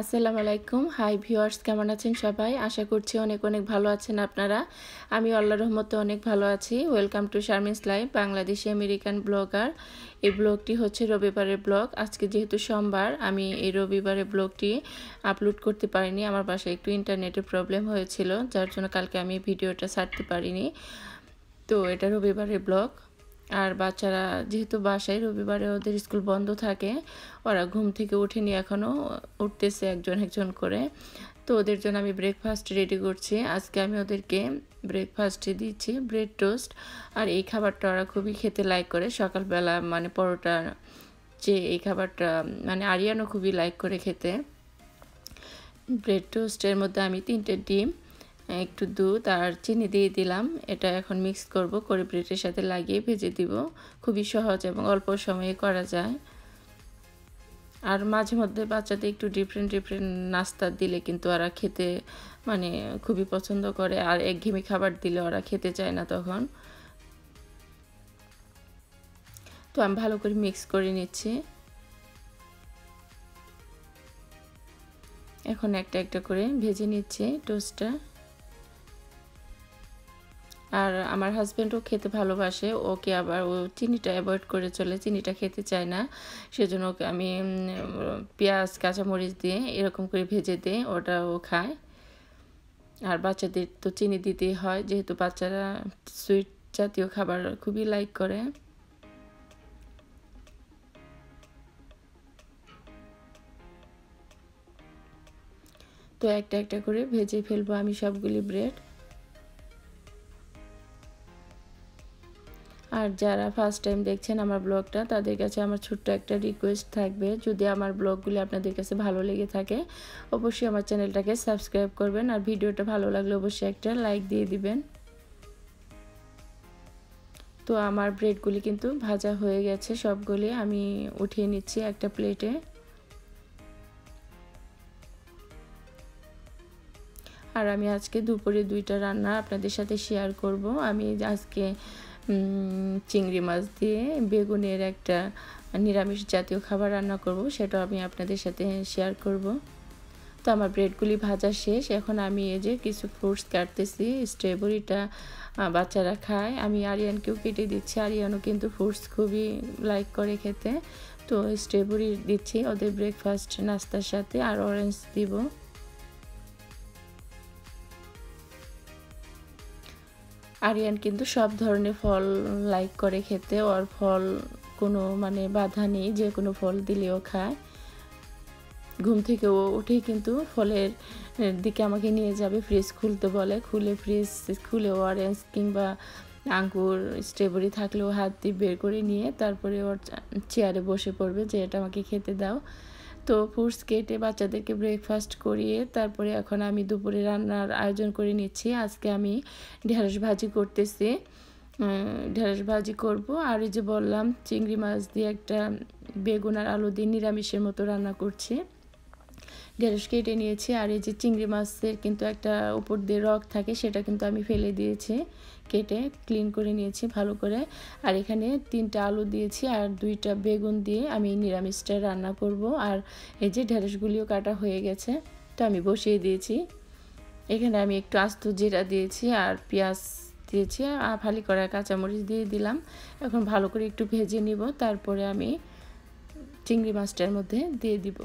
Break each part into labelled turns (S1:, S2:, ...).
S1: আসসালামু আলাইকুম। Hi viewers কেমন আছেন সবাই? আশা করছি অনেক অনেক ভালো আছেন আপনারা। আমি আল্লাহ রহমতে অনেক ভালো আছি। Welcome to Sharmin's live Bangladeshi American blogger. এই ব্লগটি হচ্ছে রবিবারের ব্লগ। আজকে যেহেতু সোমবার, আমি এই রবিবারের ব্লগটি আপলোড করতে পারিনি। আমার বাসায় একটু ইন্টারনেটের প্রবলেম হয়েছিল, যার জন্য কালকে আমি ভিডিওটা ছাড়তে পারিনি। তো এটা রবিবারের ব্লগ। আর বাচ্চারা যেহেতু বাসায় রবিবারে ওদের স্কুল বন্ধ থাকে, ওরা ঘুম থেকে উঠেনি এখনও উঠতেছে একজন একজন করে। তো ওদের জন্য আমি ব্রেকফাস্ট রেডি করছি। আজকে আমি ওদেরকে ব্রেকফাস্টে দিচ্ছি ব্রেড টোস্ট আর এই খাবারটা ওরা খুবই খেতে লাইক করে। সকালবেলা মানে পরোটা যে এই খাবারটা মানে আরিয়ানও খুবই লাইক করে খেতে। ব্রেড টোস্টের মধ্যে আমি তিনটে ডিম একটু দুধ আর চিনি দিয়ে দিলাম। এটা এখন মিক্স করব, করে ব্রেডের সাথে লাগিয়ে ভেজে দিব। খুবই সহজ এবং অল্প সময়ে করা যায়। আর মাঝে মধ্যে বাচ্চাদের একটু ডিফারেন্ট ডিফারেন্ট নাস্তা দিলে কিন্তু ওরা খেতে মানে খুবই পছন্দ করে। আর একঘেমি খাবার দিলে ওরা খেতে চায় না তখন। তো আমি ভালো করে মিক্স করে নিচ্ছি। এখন একটা একটা করে ভেজে নিচ্ছে টোস্টটা আর আমার হাজব্যান্ডও খেতে ভালোবাসে, ওকে আবার ও চিনিটা অ্যাভয়েড করে চলে, চিনিটা খেতে চায় না। সেজন্য ওকে আমি পেঁয়াজ, কাঁচামরিচ দিয়ে এরকম করে ভেজে দিই ওটা ও খায়। আর বাচ্চাদের তো চিনি দিতেই হয়, যেহেতু বাচ্চারা সুইট জাতীয় খাবার খুবই লাইক করে। তো একটা একটা করে ভেজে ফেলব আমি সবগুলি ব্রেড আর যারা ফার্স্ট টাইম দেখছেন আমার ব্লগটা তাদের কাছে আমার ছোট্ট একটা রিকোয়েস্ট থাকবে। যদি আমার ব্লগগুলি আপনাদের কাছে ভালো লেগে থাকে, অবশ্যই আমার চ্যানেলটাকে সাবস্ক্রাইব করবেন। আর ভিডিওটা ভালো লাগলে অবশ্যই একটা লাইক দিয়ে দিবেন। তো আমার ব্রেডগুলি কিন্তু ভাজা হয়ে গেছে সবগুলি। আমি উঠিয়ে নিচ্ছি একটা প্লেটে আর আমি আজকে দুপুরে দুইটা রান্না আপনাদের সাথে শেয়ার করব। আমি আজকে চিংড়ি মাছ দিয়ে বেগুনের একটা নিরামিষ জাতীয় খাবার রান্না করব সেটা আমি আপনাদের সাথে শেয়ার করব। তো আমার ব্রেডগুলি ভাজা শেষ, এখন আমি এই যে কিছু ফ্রুটস কাটতেছি স্ট্রবেরিটা বাচ্চারা খায়। আমি আরিয়ানকেও কেটে দিচ্ছি, আরিয়ানও কিন্তু ফ্রুটস খুবই লাইক করে খেতে। তো স্ট্রবেরি দিচ্ছি, ওদের ব্রেকফাস্ট নাস্তার সাথে, আর অরেঞ্জ দিব। আরিয়ান কিন্তু সব ধরনের ফল লাইক করে খেতে, ওর ফল কোনো মানে বাধা নেই, যে কোনো ফল দিলেও খায়। ঘুম থেকে উঠেই কিন্তু ফলের দিকে আমাকে নিয়ে যাবে ফ্রিজ খুলতে বলে। খুলে ফ্রিজ খুলে অরেঞ্জ কিংবা আঙ্গুর স্ট্রবেরি থাকলেও হাত দিয়ে বের করে নিয়ে তারপরে ওর চেয়ারে বসে পড়বে যে, এটা আমাকে খেতে দাও। তো ফুডস কেটে বাচ্চাদেরকে ব্রেকফাস্ট করিয়ে তারপরে এখন আমি দুপুরে রান্নার আয়োজন করে নিচ্ছি। আজকে আমি ঢেঁড়স ভাজি করতেছি। ঢেঁড়স ভাজি করব। আর এই যে বললাম, চিংড়ি মাছ দিয়ে একটা বেগুন আর আলু দিয়ে নিরামিষের মতো রান্না করছি। ঢেঁড়স কেটে নিয়েছি। আর এই যে চিংড়ি মাছের কিন্তু একটা উপর দিয়ে রক থাকে, সেটা কিন্তু আমি ফেলে দিয়েছি, কেটে ক্লিন করে নিয়েছি ভালো করে। আর এখানে তিনটা আলু দিয়েছি আর দুইটা বেগুন দিয়ে আমি নিরামিষটা রান্না করব। আর এই যে ঢেঁড়সগুলিও কাটা হয়ে গেছে, তো আমি বসিয়ে দিয়েছি। এখানে আমি একটু আস্ত জিরা দিয়েছি আর পেঁয়াজ দিয়েছি, আর ফালি করা কাঁচামরিচ দিয়ে দিলাম। এখন ভালো করে একটু ভেজে নিব, তারপরে আমি চিংড়ি মাছটার মধ্যে দিয়ে দিব।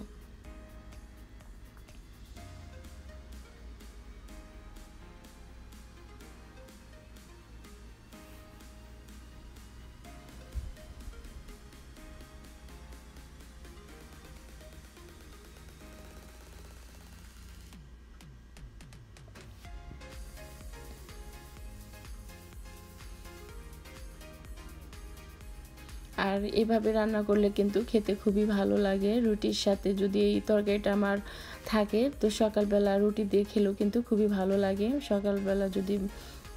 S1: আর এভাবে রান্না করলে কিন্তু খেতে খুবই ভালো লাগে। রুটির সাথে যদি এই তরকারিটা আমার থাকে, তো সকালবেলা রুটি দিয়ে খেলেও কিন্তু খুবই ভালো লাগে। সকালবেলা যদি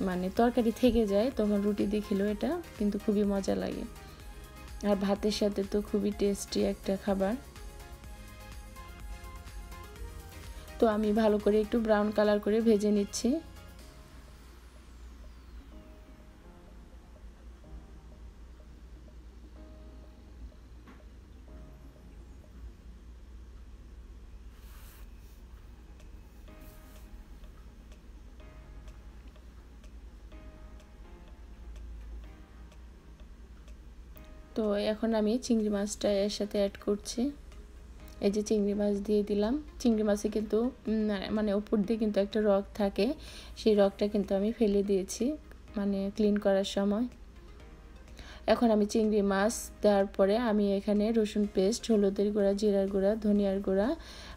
S1: মানে তরকারি থেকে যায়, তখন রুটি দিয়ে খেলেও এটা কিন্তু খুবই মজা লাগে। আর ভাতের সাথে তো খুবই টেস্টি একটা খাবার। তো আমি ভালো করে একটু ব্রাউন কালার করে ভেজে নিচ্ছি। তো এখন আমি চিংড়ি মাছটা এর সাথে অ্যাড করছি। এই যে চিংড়ি মাছ দিয়ে দিলাম। চিংড়ি মাছে কিন্তু মানে উপর দিয়ে কিন্তু একটা রক থাকে। সেই রকটা কিন্তু আমি ফেলে দিয়েছি মানে ক্লিন করার সময়। এখন আমি চিংড়ি মাছ দেওয়ার পরে আমি এখানে রসুন পেস্ট হলুদের গুঁড়া, জিরার গুঁড়া, ধনিয়ার গুঁড়া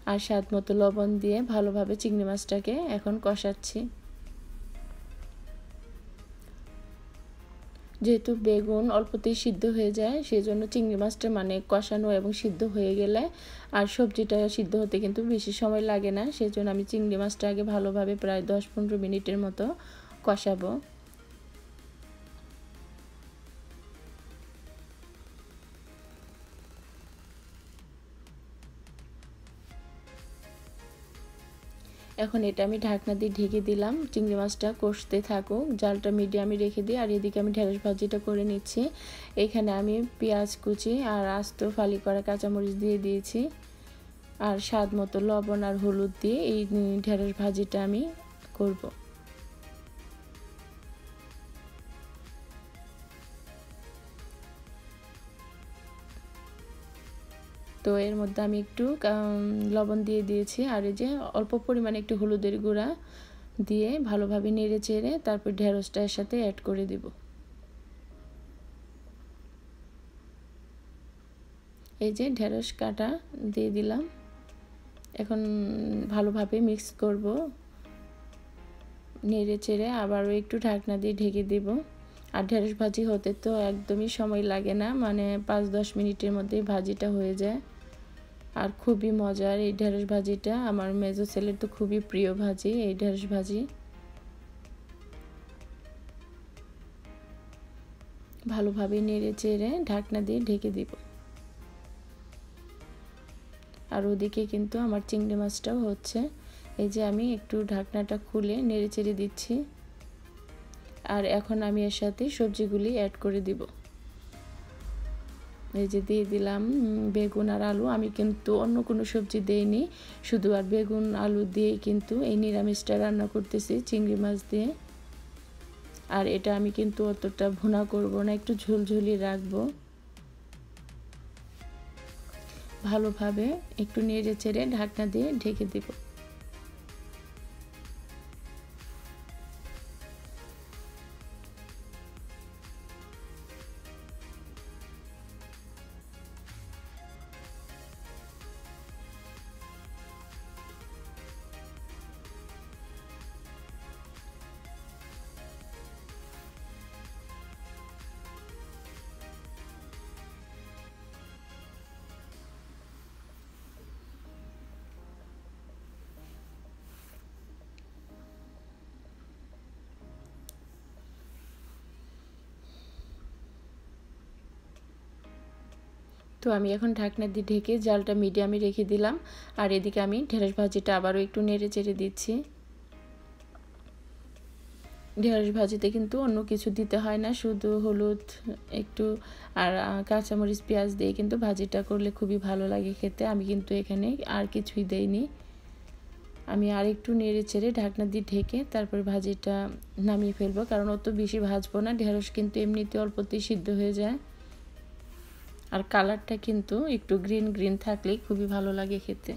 S1: আর স্বাদ মতো লবণ দিয়ে ভালোভাবে চিংড়ি মাছটাকে এখন কষাচ্ছি। যেহেতু বেগুন অল্পতেই সিদ্ধ হয়ে যায় সেই জন্য চিংড়ি মাছটা মানে কষানো এবং সিদ্ধ হয়ে গেলে আর সবজিটা সিদ্ধ হতে কিন্তু বেশি সময় লাগে না। সেই জন্য আমি চিংড়ি মাছটা আগে ভালোভাবে প্রায় দশ পনেরো মিনিটের মতো কষাবো। এখন এটা আমি ঢাকনা দিয়ে ঢেকে দিলাম, চিংড়ি মাছটা কষতে থাকুক, জালটা মিডিয়ামে রেখে দিই আর এদিকে আমি ঢেঁড়স ভাজিটা করে নিচ্ছি। এখানে আমি পেঁয়াজ কুচি আর আস্ত ফালি করা কাঁচামরিচ দিয়ে দিয়েছি। আর স্বাদ মতো লবণ আর হলুদ দিয়ে এই ঢেঁড়স ভাজিটা আমি করব। তো এর মধ্যে আমি একটু লবণ দিয়ে দিয়েছি। আর এই যে অল্প পরিমাণে একটু হলুদের গুঁড়া দিয়ে ভালোভাবে নেড়ে চেড়ে তারপর ঢেঁড়সটা এর সাথে অ্যাড করে দিব। এই যে ঢেঁড়স কাটা দিয়ে দিলাম। এখন ভালোভাবে মিক্স করব। নেড়ে চেড়ে আবারও একটু ঢাকনা দিয়ে ঢেকে দেব। আর ঢেঁড়স ভাজি হতে তো একদমই সময় লাগে না মানে পাঁচ দশ মিনিটের মধ্যেই ভাজিটা হয়ে যায়। আর খুবই মজার এই ঢেঁড়স ভাজিটা। আমার মেজো ছেলের তো খুবই প্রিয় ভাজি, এই ঢেঁড়স ভাজি। ভালোভাবে নেড়ে চেড়ে ঢাকনা দিয়ে ঢেকে দিব। আর ওদিকে কিন্তু আমার চিংড়ি মাছটাও হচ্ছে। এই যে আমি একটু ঢাকনাটা খুলে নেড়ে চেড়ে দিচ্ছি। আর এখন আমি এর সাথে সবজিগুলি অ্যাড করে দিব। এই যে দিয়ে দিলাম বেগুন আর আলু। আমি কিন্তু অন্য কোনো সবজি দেইনি, শুধু আর বেগুন, আলু দিয়ে কিন্তু এই নিরামিষটা রান্না করতেছি, চিংড়ি মাছ দিয়ে। আর এটা আমি কিন্তু অতটা ভুনা করব না, একটু ঝুলঝুলি রাখব। ভালোভাবে একটু নেড়ে চেড়ে ঢাকনা দিয়ে ঢেকে দেবো। তো আমি এখন ঢাকনা দিয়ে ঢেকে জালটা মিডিয়ামে রেখে দিলাম। আর এদিকে আমি ঢেঁড়স ভাজিটা আবারও একটু নেড়ে চেড়ে দিচ্ছি। ঢেঁড়স ভাজিতে কিন্তু অন্য কিছু দিতে হয় না, শুধু হলুদ একটু আর কাঁচামরিচ, পেঁয়াজ দিয়ে কিন্তু ভাজিটা করলে খুবই ভালো লাগে খেতে। আমি কিন্তু এখানে আর কিছুই দেইনি। আমি আর একটু নেড়ে চেড়ে ঢাকনা দিয়ে ঢেকে তারপর ভাজিটা নামিয়ে ফেলব, কারণ অত বেশি ভাজবো না। ঢেঁড়স কিন্তু এমনিতে অল্পতেই সিদ্ধ হয়ে যায়। আর কালারটা কিন্তু একটু গ্রিন গ্রিন থাকলে খুবই ভালো লাগে খেতে।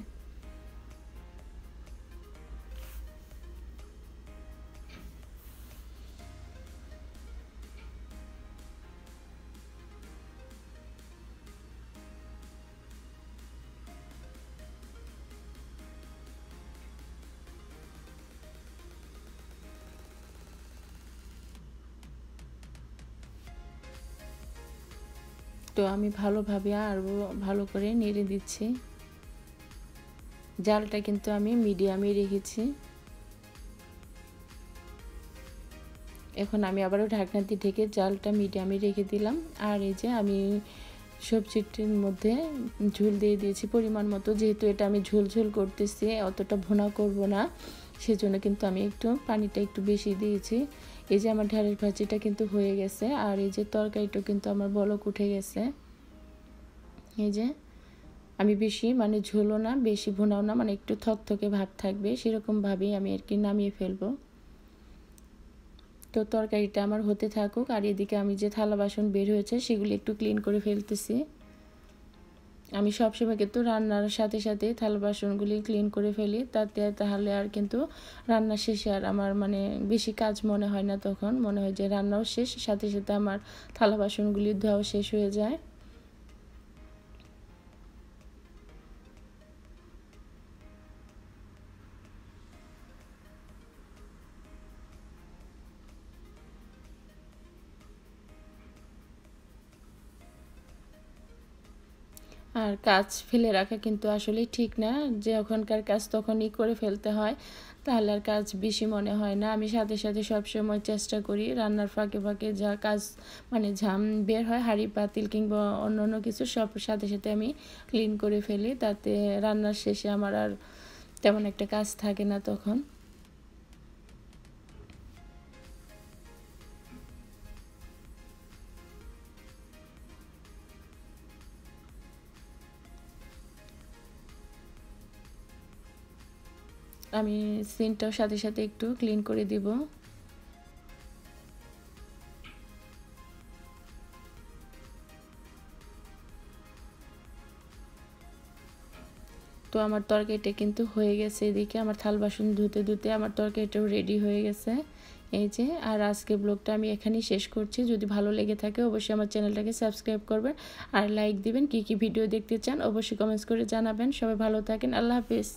S1: তো আমি ভালোভাবে আরও ভালো করে নেড়ে দিচ্ছি। জালটা কিন্তু আমি মিডিয়ামে রেখেছি। এখন আমি আবারও ঢাকনা দিয়ে ঢেকে জালটা মিডিয়ামে রেখে দিলাম। আর এই যে আমি সবজিটির মধ্যে ঝুল দিয়ে দিয়েছি পরিমাণ মতো। যেহেতু এটা আমি ঝোল ঝোল করতেছি, অতটা ভোনা করব না। সেজন্য কিন্তু আমি একটু পানিটা একটু বেশি দিয়েছি। এই যে আমার ঢেঁড়স ভাজিটা কিন্তু হয়ে গেছে, আর এই যে তরকারিটা কিন্তু আমার বলক উঠে গেছে। এই যে আমি বেশি মানে ঝোলো না, বেশি ভুনাও না মানে একটু থকথকে ভাব থাকবে সেরকমভাবেই আমি আর কি নামিয়ে ফেলব। তো তরকারিটা আমার হতে থাকুক, আর এদিকে আমি যে থালা বাসন বের হয়েছে, সেগুলি একটু ক্লিন করে ফেলতেছি। আমি সবসময় কিন্তু রান্নার সাথে সাথে থালা বাসনগুলি ক্লিন করে ফেলি, তাতে তাহলে আর কিন্তু রান্না শেষে আর আমার মানে বেশি কাজ মনে হয় না তখন। মনে হয় যে রান্নাও শেষ, সাথে সাথে আমার থালা বাসনগুলি ধোয়াও শেষ হয়ে যায়। আর কাজ ফেলে রাখা কিন্তু আসলে ঠিক না। যে ওখানকার কাজ তখনই করে ফেলতে হয়, তাহলে আর কাজ বেশি মনে হয় না। আমি সাথে সাথে সবসময় চেষ্টা করি রান্নার ফাঁকে ফাঁকে যা কাজ মানে ঝাম বের হয়, হাঁড়ি, পাতিল কিংবা অন্য অন্য কিছু সব সাথে সাথে আমি ক্লিন করে ফেলি। তাতে রান্নার শেষে আমার আর তেমন একটা কাজ থাকে না তখন। আমি সিনটাও সাথে সাথে একটু ক্লিন করে দিব। তো আমার তরকারিটা কিন্তু হয়ে গেছে এদিকে, আমার থাল বাসন ধুতে ধুতে আমার তরকারিটাও রেডি হয়ে গেছে। এই যে, আর আজকে ব্লগটা আমি এখানেই শেষ করছি। যদি ভালো লেগে থাকে অবশ্যই আমার চ্যানেলটাকে সাবস্ক্রাইব করবেন আর লাইক দিবেন। কি কি ভিডিও দেখতে চান অবশ্যই কমেন্টস করে জানাবেন। সবাই ভালো থাকেন। আল্লাহ হাফিজ।